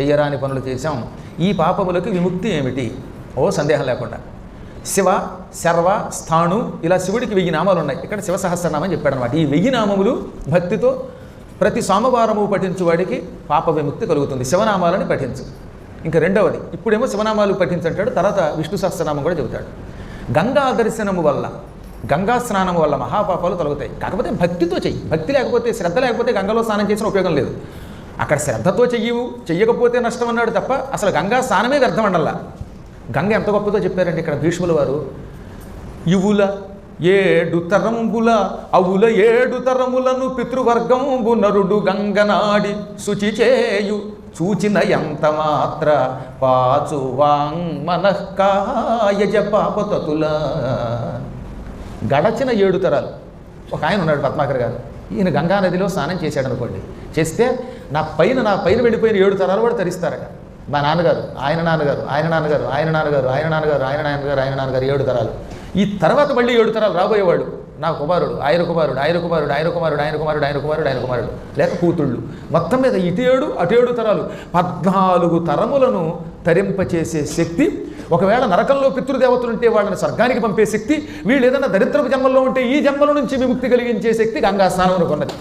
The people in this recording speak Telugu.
చెయ్యరాని పనులు చేశాం. ఈ పాపములకు విముక్తి ఏమిటి? ఓ సందేహం లేకుండా. శివ శర్వ స్థాణు ఇలా శివుడికి వెయ్యి నామాలు ఉన్నాయి ఇక్కడ శివ సహస్రనామం చెప్పాడు అనమాట ఈ వెయ్యి నామములు భక్తితో ప్రతి సోమవారము పఠించు వాడికి పాప విముక్తి కలుగుతుంది. శివనామాలని పఠించు. ఇంకా రెండవది ఇప్పుడేమో శివనామాలు పఠించంటాడు తర్వాత విష్ణు సహస్రనామం కూడా చెబుతాడు. గంగా దర్శనము వల్ల గంగా స్నానం వల్ల మహాపాపాలు తొలగుతాయి. కాకపోతే భక్తితో చెయ్యి. భక్తి లేకపోతే శ్రద్ధ లేకపోతే గంగలో స్నానం చేసిన ఉపయోగం లేదు. అక్కడ శ్రద్ధతో చెయ్యవు చెయ్యకపోతే నష్టం అన్నాడు తప్ప అసలు గంగా స్నానమే వ్యర్థం అండల్లా గంగ ఎంత గొప్పదో చెప్పారండి ఇక్కడ భీష్ముల వారు. ఇవుల ఏడు తరంబుల అవుల ఏడు తరములను పితృవర్గంబు నరుడు గంగనాడి శుచి చేయు. చూచిన ఎంత మాత్ర పాచు వాంగ్ మనఃకాయజ పాపతతుల. గడచిన ఏడు తరాలు. ఒక ఆయన ఉన్నాడు పద్మాకర్ గారు. ఈయన గంగా నదిలో స్నానం చేశాడు అనుకోండి చేస్తే నా పైన నా పైన వెళ్ళిపోయిన ఏడు తరాలు కూడా తరిస్తారట. మా నాన్నగారు ఆయన నాన్నగారు ఆయన నాన్నగారు ఆయన నాన్నగారు ఆయన నాన్నగారు ఆయన నాన్నగారు ఆయన నాన్నగారు ఏడు తరాలు. ఈ తర్వాత మళ్ళీ ఏడు తరాలు రాబోయేవాళ్ళు. నా కుమారుడు ఆయన కుమారుడు ఆయన కుమారుడు ఆయన కుమారుడు ఆయన కుమారుడు ఆయన కుమారుడు ఆయన కుమారుడు. లేక కూతుళ్ళు. మొత్తం మీద ఇటేడు అటేడు అటు ఏడు తరాలు. పద్నాలుగు తరములను తరింపచేసే శక్తి ఒకవేళ నరకంలో పితృదేవతలు ఉంటే వాళ్ళని స్వర్గానికి పంపే శక్తి వీళ్ళు ఏదైనా దరిద్రపు జన్మల్లో ఉంటే ఈ జన్మల నుంచి విముక్తి కలిగించే శక్తి గంగా స్నానం ఉన్నది.